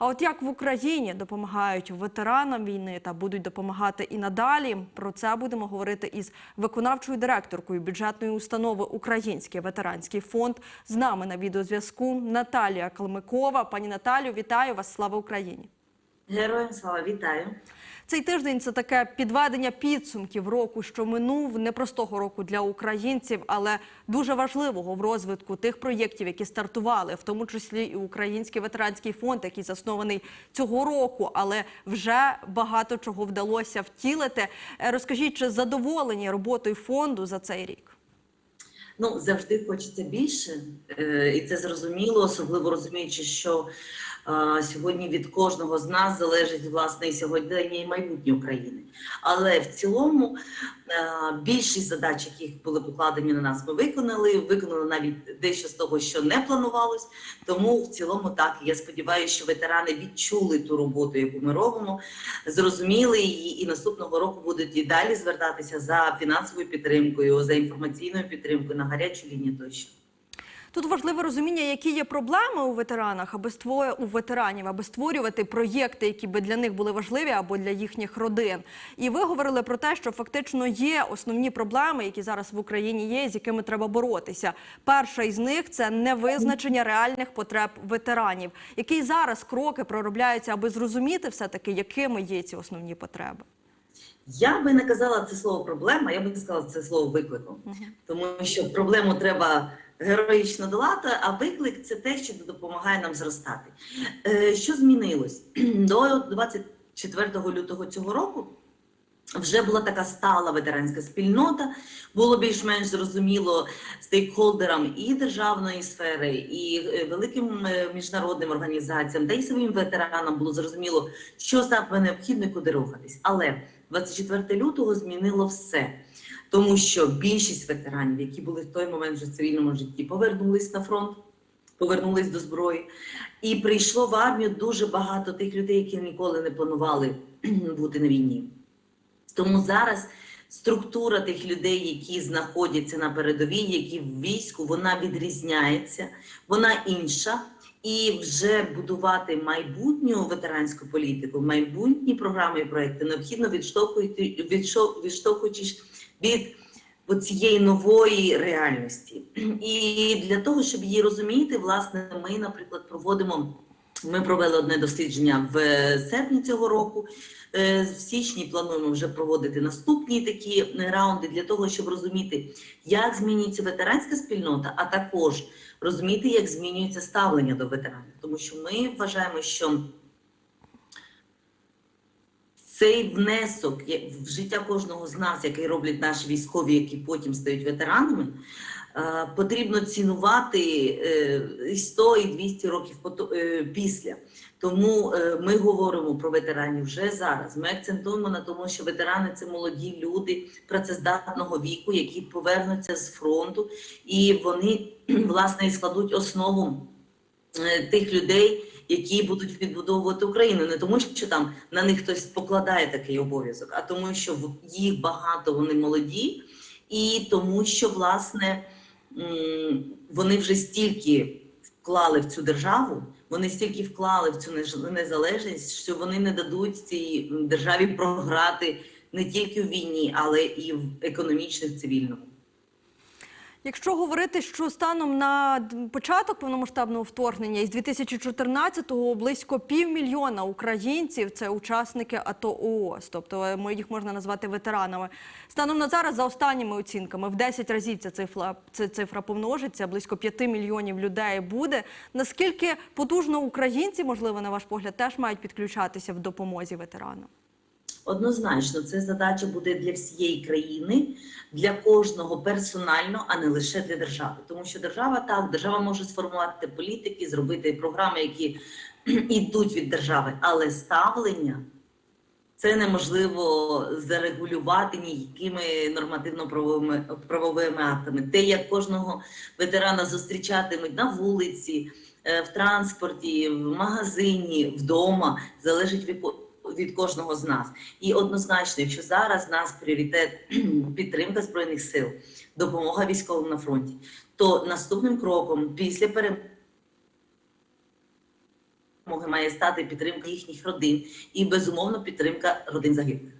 А от як в Україні допомагають ветеранам війни та будуть допомагати і надалі, про це будемо говорити із виконавчою директоркою бюджетної установи Український ветеранський фонд. З нами на відеозв'язку Наталія Калмикова. Пані Наталю, вітаю вас! Слава Україні! Героям слава вітаю. Цей тиждень це таке підведення підсумків року, що минув непростого року для українців, але дуже важливого в розвитку тих проєктів, які стартували, в тому числі і Український ветеранський фонд, який заснований цього року, але вже багато чого вдалося втілити. Е, Розкажіть, чи задоволені роботою фонду за цей рік? Ну завжди хочеться більше, е, і це зрозуміло, особливо розуміючи, що сьогодні від кожного з нас залежить власне і сьогодення і майбутнє України. Але в цілому більшість задач, яких були покладені на нас, ми виконали. Виконали навіть дещо з того, що не планувалось. Тому в цілому так я сподіваюся, що ветерани відчули ту роботу, яку ми робимо, зрозуміли її, і наступного року будуть і далі звертатися за фінансовою підтримкою, за інформаційною підтримкою на гарячу лінію тощо. Тут важливе розуміння, які є проблеми у ветеранах, аби створ... у ветеранів, аби створювати проєкти, які би для них були важливі або для їхніх родин. І ви говорили про те, що фактично є основні проблеми, які зараз в Україні є, з якими треба боротися. Перша із них це невизначення реальних потреб ветеранів. Які зараз кроки проробляються, аби зрозуміти все таки, якими є ці основні потреби? Я би не казала це слово проблема, я би сказала це слово викликом, тому що проблему треба героїчно долати, а виклик це те, що допомагає нам зростати. Е, Що змінилось до 24 лютого цього року? Вже була така стала ветеранська спільнота, було більш-менш зрозуміло стейкхолдерам і державної сфери, і е, великим е, міжнародним організаціям, та й самим ветеранам було зрозуміло, що саме необхідно куди рухатись. Але 24 лютого змінило все. Тому що більшість ветеранів, які були в той момент вже в цивільному житті, повернулись на фронт, повернулись до зброї, і прийшло в армію дуже багато тих людей, які ніколи не планували бути на війні. Тому зараз структура тих людей, які знаходяться на передовій, які в війську, вона відрізняється, вона інша. І вже будувати майбутню ветеранську політику, майбутні програми і проекти необхідно відштовхуючи, відштовхуючись від цієї нової реальності. І для того, щоб її розуміти, власне, ми, наприклад, проводимо. Ми провели одне дослідження в серпні цього року. Е, В січні плануємо вже проводити наступні такі раунди для того, щоб розуміти, як змінюється ветеранська спільнота, а також розуміти, як змінюється ставлення до ветеранів. Тому що ми вважаємо, що цей внесок в життя кожного з нас, який роблять наші військові, які потім стають ветеранами, е, потрібно цінувати е, і 100 і 200 років е, після. Тому ми говоримо про ветеранів вже зараз. Ми акцентуємо на тому, що ветерани це молоді люди працездатного віку, які повернуться з фронту, і вони власне і складуть основу тих людей, які будуть відбудовувати Україну, не тому, що там на них хтось покладає такий обов'язок, а тому, що їх багато, вони молоді, і тому, що власне вони вже стільки вклали в цю державу, вони стільки вклали в цю незалежність, що вони не дадуть цій державі програти не тільки в війні, але і в економічних цивільному. Якщо говорити, що станом на початок повномасштабного вторгнення із 2014-го близько півмільйона українців це учасники АТО ООС, тобто е, ми їх можна назвати ветеранами. Станом на зараз, за останніми оцінками, в 10 разів ця цифра, ця цифра помножиться, близько 5 мільйонів людей буде. Наскільки потужно українці, можливо, на ваш погляд, теж мають підключатися в допомозі ветеранам? Однозначно, це задача буде для всієї країни, для кожного персонально, а не лише для держави. Тому що держава так, держава може сформувати політики, зробити програми, які йдуть від держави, але ставлення це неможливо зарегулювати ніякими нормативно-правовими правовими актами. Те, як кожного ветерана зустрічатимуть на вулиці, е, в транспорті, в магазині, вдома, залежить від від кожного з нас. І однозначно, якщо зараз в нас пріоритет підтримка збройних сил, допомога військовим на фронті, то наступним кроком після перемоги має стати підтримка їхніх родин і безумовно підтримка родин загиблих.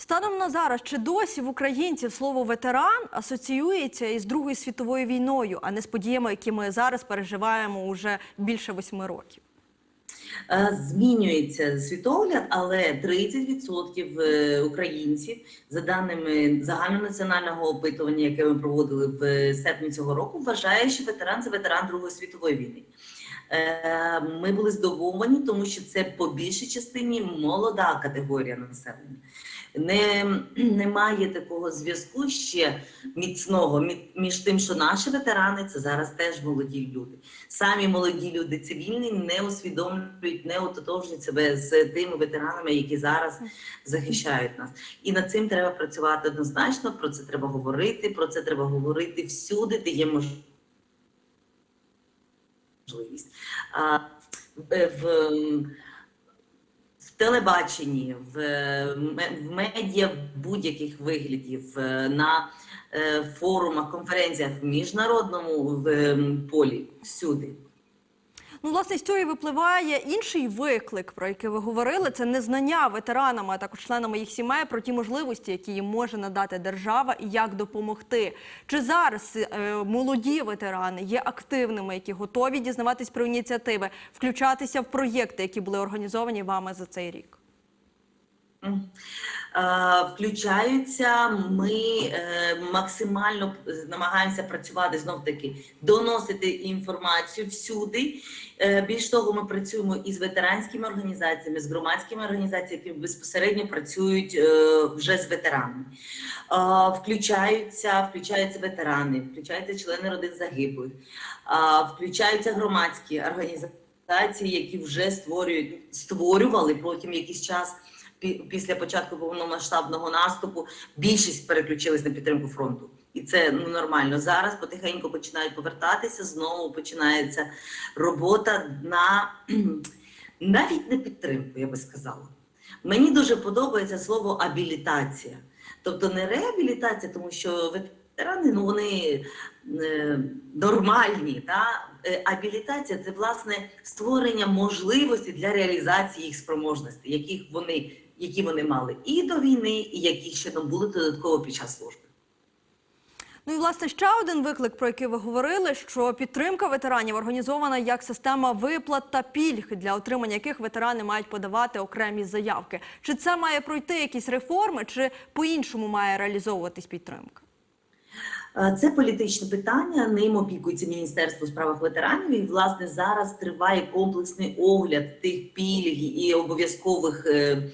Станом на зараз, чи досі в українців слово ветеран асоціюється із Другою світовою війною, а не з подіями, які ми зараз переживаємо уже більше восьми років? Е, Змінюється світогляд, але 30% е, українців, за даними загальнонаціонального опитування, яке ми проводили в серпні цього року, вважає, що ветеран це ветеран Другої світової війни. Е, Ми були здивовані, тому що це по більшій частині молода категорія населення. Не, немає такого зв'язку ще міцного між тим, що наші ветерани це зараз теж молоді люди. Самі молоді люди цивільні не усвідомлюють, не ототожнюють себе з тими ветеранами, які зараз захищають нас. І над цим треба працювати однозначно. Про це треба говорити. Про це треба говорити всюди, де є можливість. А, в, телебаченні, в, в медіа будь-яких виглядів, е, на е, форумах, конференціях в міжнародному в, полі всюди. Ну, власне, з цього і випливає інший виклик, про який ви говорили. Це незнання ветеранами, а також членами їх сімей про ті можливості, які їм може надати держава і як допомогти. Чи зараз е, молоді ветерани є активними, які готові дізнаватись про ініціативи, включатися в проєкти, які були організовані вами за цей рік? Включаються, ми е, максимально намагаємося працювати знов таки, доносити інформацію всюди. Е, Більш того, ми працюємо із ветеранськими організаціями, з громадськими організаціями, які безпосередньо працюють е, вже з ветеранами. Включаються, включаються ветерани, включаються члени родин загиблих, включаються громадські організації, які вже створюють створювали потім якийсь час після початку повномасштабного наступу більшість переключилась на підтримку фронту. І це ну нормально. Зараз потихеньку починають повертатися. Знову починається робота на навіть не підтримку, я би сказала. Мені дуже подобається слово абілітація. Тобто не реабілітація, тому що ветерани ну вони е, нормальні. Та? Е, Абілітація це власне створення можливості для реалізації їх спроможностей, яких вони, які вони мали і до війни, і які ще там були додатково під час служби. Ну і власне ще один виклик, про який ви говорили, що підтримка ветеранів організована як система виплат та пільг, для отримання яких ветерани мають подавати окремі заявки. Чи це має пройти якісь реформи, чи по-іншому має реалізовуватись підтримка? Е, Це політичне питання. Ним опікується Міністерство у ветеранів. І власне зараз триває комплексний огляд тих пільг і обов'язкових е, е,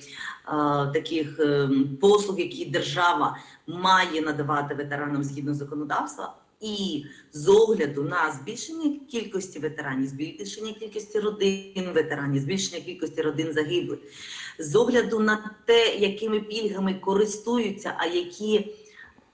таких е, послуг, які держава має надавати ветеранам згідно законодавства. І з огляду на збільшення кількості ветеранів, збільшення кількості родин ветеранів, збільшення кількості родин загиблих, з огляду на те, якими пільгами користуються, а які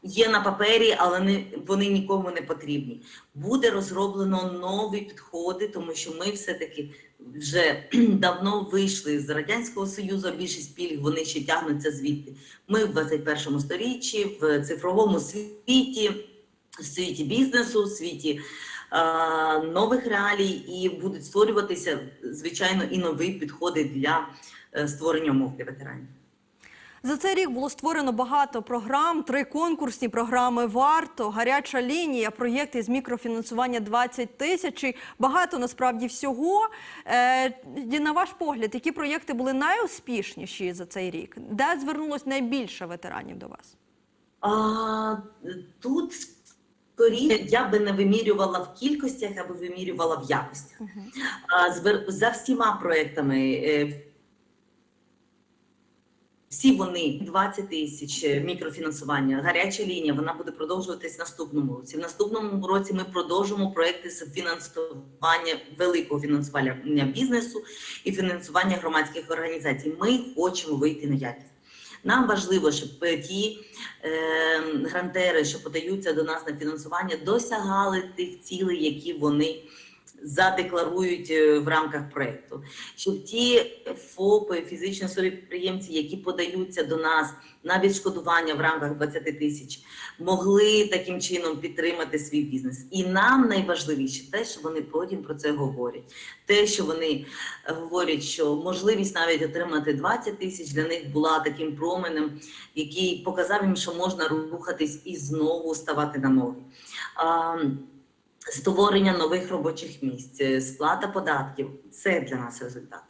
є на папері, але не, вони нікому не потрібні. Буде розроблено нові підходи, тому що ми все-таки вже давно вийшли з Радянського Союзу, більшість пільг вони ще тягнуться звідти. Ми в 21 сторіччі, в цифровому світі, в світі бізнесу, в світі нових реалій, і будуть створюватися, звичайно, і нові підходи для е, створення для ветеранів. За цей рік було створено багато програм, три конкурсні програми «Варто», «Гаряча лінія», проєкти з мікрофінансування 20 тисяч. Багато насправді всього. Е, на ваш погляд, які проєкти були найуспішніші за цей рік? Де звернулось найбільше ветеранів до вас? А, тут скоріше я би не вимірювала в кількостях, я би вимірювала в якостях. А, звер- за всіма проектами. Всі вони 20 тисяч е, мікрофінансування, гаряча лінія. Вона буде продовжуватись в наступному році. В наступному році ми продовжимо проекти з фінансування великого фінансування бізнесу і фінансування громадських організацій. Ми хочемо вийти на якість. Нам важливо, щоб ті е, грантери, що подаються до нас на фінансування, досягали тих цілей, які вони задекларують е, в рамках проєкту. Щоб ті ФОПи, фізичні особи підприємці, які подаються до нас на відшкодування в рамках 20 тисяч, могли таким чином підтримати свій бізнес. І нам найважливіше те, що вони потім про це говорять. Те, що вони говорять, що можливість навіть отримати 20 тисяч для них була таким променем, який показав їм, що можна рухатись і знову ставати на ноги. Створення нових робочих місць, е, сплата податків це для нас результат.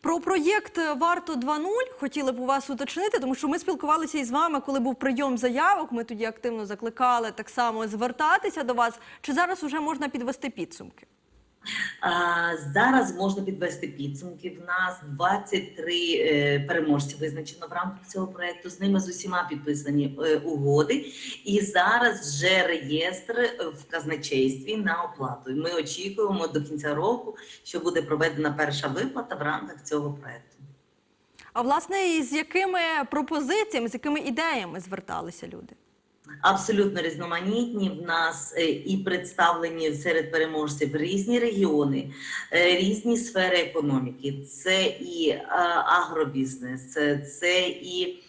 Про проєкт варто 2.0 хотіли б у вас уточнити, тому що ми спілкувалися із вами, коли був прийом заявок. Ми тоді активно закликали так само звертатися до вас. Чи зараз вже можна підвести підсумки? Зараз можна підвести підсумки. В нас 23 е, переможці визначено в рамках цього проекту. З ними з усіма підписані е, угоди. І зараз вже реєстр в казначействі на оплату. Ми очікуємо до кінця року, що буде проведена перша виплата в рамках цього проекту. А власне, з якими пропозиціями, з якими ідеями зверталися люди? Абсолютно різноманітні в нас е, і представлені серед переможців різні регіони, е, різні сфери економіки. Це і е, агробізнес, це, і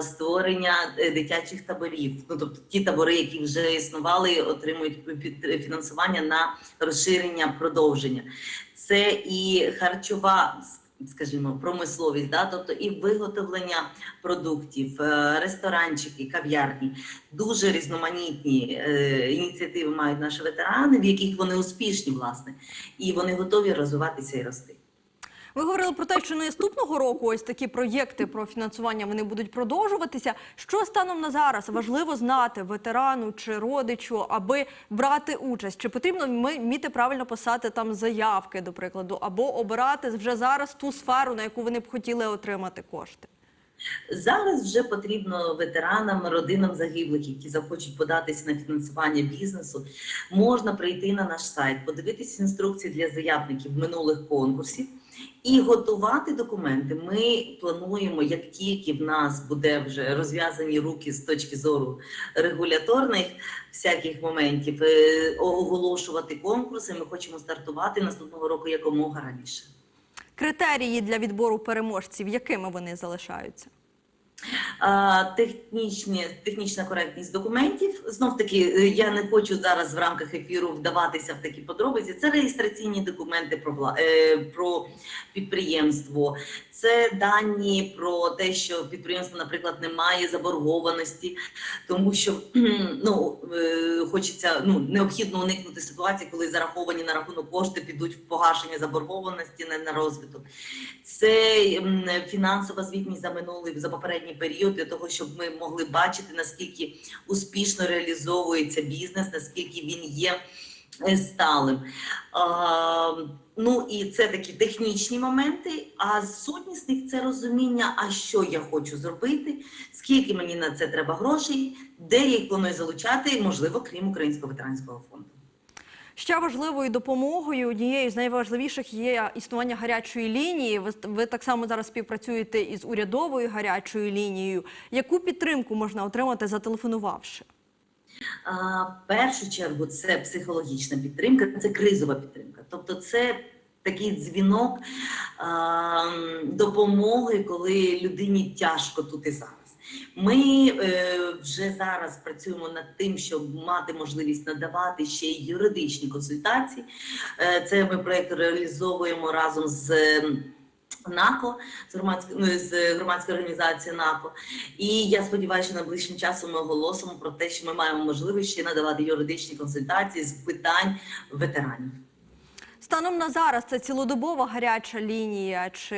створення дитячих таборів. Ну тобто ті табори, які вже існували, отримують фінансування на розширення продовження. Це і харчова. Скажімо, промисловість, да, тобто і виготовлення продуктів, е, ресторанчики, кав'ярні, дуже різноманітні е, ініціативи мають наші ветерани, в яких вони успішні, власне, і вони готові розвиватися і рости. Ви говорили про те, що наступного року ось такі проєкти про фінансування вони будуть продовжуватися. Що станом на зараз важливо знати ветерану чи родичу, аби брати участь? Чи потрібно вміти правильно писати там заявки, до прикладу, або обирати вже зараз ту сферу, на яку вони б хотіли отримати кошти? Зараз вже потрібно ветеранам, родинам загиблих, які захочуть податися на фінансування бізнесу, можна прийти на наш сайт, подивитися інструкції для заявників минулих конкурсів і готувати документи. Ми плануємо, як тільки в нас буде вже розв'язані руки з точки зору регуляторних всяких моментів, е, оголошувати конкурси. Ми хочемо стартувати наступного року якомога раніше. Критерії для відбору переможців, якими вони залишаються? Технічні, технічна коректність документів. Знов таки, е, я не хочу зараз в рамках ефіру вдаватися в такі подробиці. Це реєстраційні документи про, е, про підприємство, це дані про те, що підприємство, наприклад, не має заборгованості, тому що ну, е, хочеться ну, необхідно уникнути ситуації, коли зараховані на рахунок кошти підуть в погашення заборгованості не на розвиток. Це фінансова звітність за минулий за попередній період для того, щоб ми могли бачити наскільки успішно реалізовується бізнес, наскільки він є сталим. А, ну і це такі технічні моменти. А сутність це розуміння, а що я хочу зробити, скільки мені на це треба грошей, де я їх планую залучати, можливо, крім Українського ветеранського фонду. Ще важливою допомогою однією з найважливіших є існування гарячої лінії. Ви, ви так само зараз співпрацюєте із урядовою гарячою лінією. Яку підтримку можна отримати, зателефонувавши? В першу чергу це психологічна підтримка, це кризова підтримка. Тобто, це такий дзвінок допомоги, коли людині тяжко тут і зараз. Ми е, вже зараз працюємо над тим, щоб мати можливість надавати ще й юридичні консультації. Е, це ми проєкт реалізовуємо разом з. НАКО з громадської ну, з громадської організації НАКО, і я сподіваюся, що найближчим часом ми оголосимо про те, що ми маємо можливість ще надавати юридичні консультації з питань ветеранів. Станом на зараз це цілодобова гаряча лінія, чи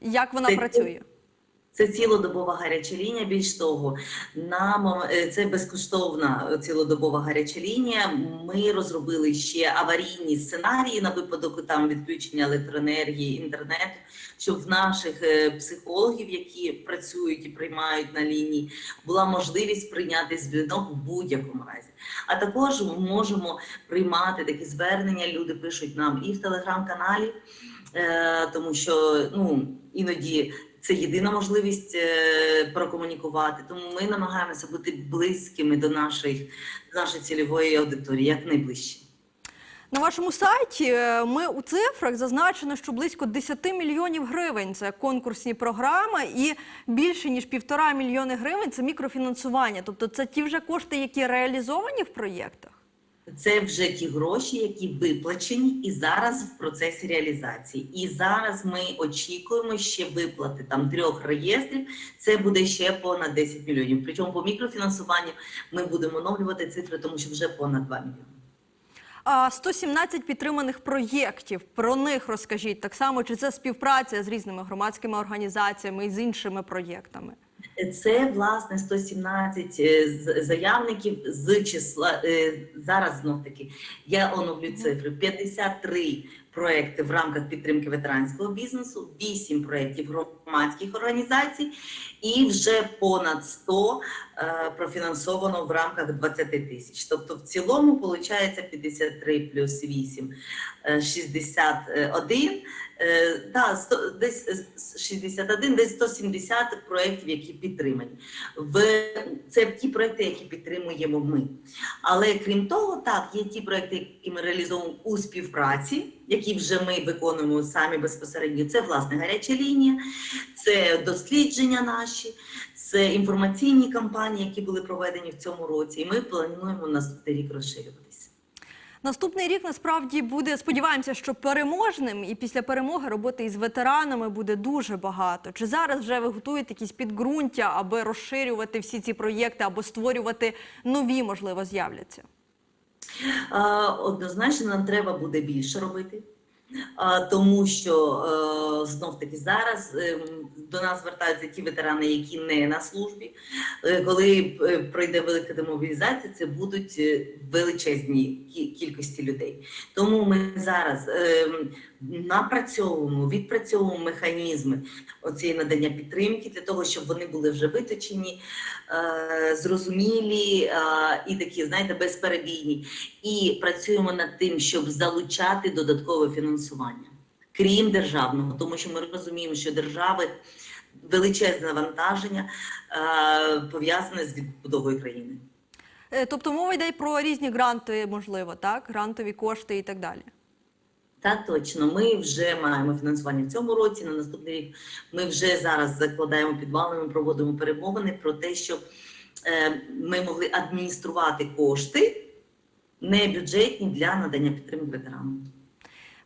як вона Це- працює? Це цілодобова гаряча лінія. Більш того, на мом- е, це безкоштовна цілодобова гаряча лінія. Ми розробили ще аварійні сценарії на випадок там відключення електроенергії, інтернету, щоб в наших е, психологів, які працюють і приймають на лінії, була можливість прийняти дзвінок в будь-якому разі. А також ми можемо приймати такі звернення. Люди пишуть нам і в телеграм-каналі, е, тому що ну іноді це єдина можливість е, прокомунікувати. Тому ми намагаємося бути близькими до нашої, до нашої цільової аудиторії, як найближче. На вашому сайті е, ми у цифрах зазначено, що близько 10 мільйонів гривень це конкурсні програми, і більше ніж півтора мільйони гривень це мікрофінансування. Тобто, це ті вже кошти, які реалізовані в проєктах. Це вже ті гроші, які виплачені і зараз в процесі реалізації. І зараз ми очікуємо ще виплати там трьох реєстрів. Це буде ще понад 10 мільйонів. Причому по мікрофінансуванню ми будемо оновлювати цифри, тому що вже понад 2 мільйони. А 117 підтриманих проєктів. Про них розкажіть так само, чи це співпраця з різними громадськими організаціями і з іншими проєктами. Це власне 117 е, заявників з числа е, зараз знов таки я оновлю цифри. 53 проекти в рамках підтримки ветеранського бізнесу, 8 проєктів громадських організацій, і вже понад 100 е, профінансовано в рамках 20 тисяч. Тобто, в цілому виходить 53 плюс 8 е, 61. Е, да, 100, десь е, 61, десь 170 проєктів, які підтримані. В, це ті проєкти, які підтримуємо ми. Але крім того, так, є ті проєкти, які ми реалізовуємо у співпраці, які вже ми виконуємо самі безпосередньо. Це власне гаряча лінія, це дослідження наші, це інформаційні кампанії, які були проведені в цьому році. І ми плануємо наступний рік розширюватися. Наступний рік насправді буде. Сподіваємося, що переможним, і після перемоги роботи із ветеранами буде дуже багато. Чи зараз вже ви готуєте якісь підґрунтя, аби розширювати всі ці проєкти або створювати нові, можливо, з'являться? Однозначно, нам треба буде більше робити, тому що е, знов таки зараз ем, до нас звертаються ті ветерани, які не на службі. Е, Коли е, пройде велика демобілізація, це будуть е, величезні кількості людей. Тому ми зараз напрацьовуємо, відпрацьовуємо механізми оцієї надання підтримки для того, щоб вони були вже виточені, е, зрозумілі е, і такі, знаєте, безперебійні. І працюємо над тим, щоб залучати додаткове фінансування, крім державного, тому що ми розуміємо, що держави величезне навантаження е, пов'язане з відбудовою країни. Е, Тобто мова йде про різні гранти, можливо, так? Грантові кошти і так далі. Так, точно. Ми вже маємо фінансування в цьому році. На наступний рік ми вже зараз закладаємо підвали, ми проводимо перемовини про те, щоб е, ми могли адмініструвати кошти не бюджетні для надання підтримки ветеранам.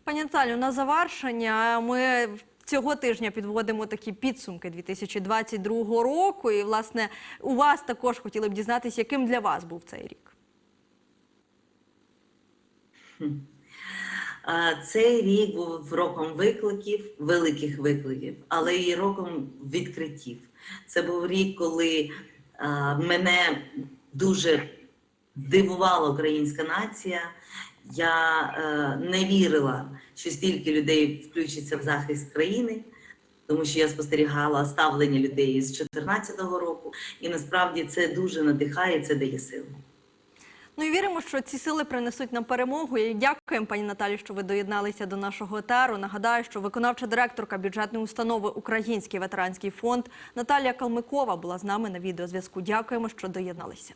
Пані Наталю, на завершення ми цього тижня підводимо такі підсумки 2022 року. І, власне, у вас також хотіли б дізнатися, яким для вас був цей рік. Цей рік був роком викликів, великих викликів, але і роком відкриттів. Це був рік, коли мене дуже дивувала українська нація. Я е, не вірила, що стільки людей включиться в захист країни, тому що я спостерігала ставлення людей з 2014 року, і насправді це дуже надихає, це дає силу. Ну і віримо, що ці сили принесуть нам перемогу. І дякуємо, пані Наталі, що ви доєдналися до нашого етеру. Нагадаю, що виконавча директорка бюджетної установи Український ветеранський фонд Наталія Калмикова була з нами на відеозв'язку. Дякуємо, що доєдналися.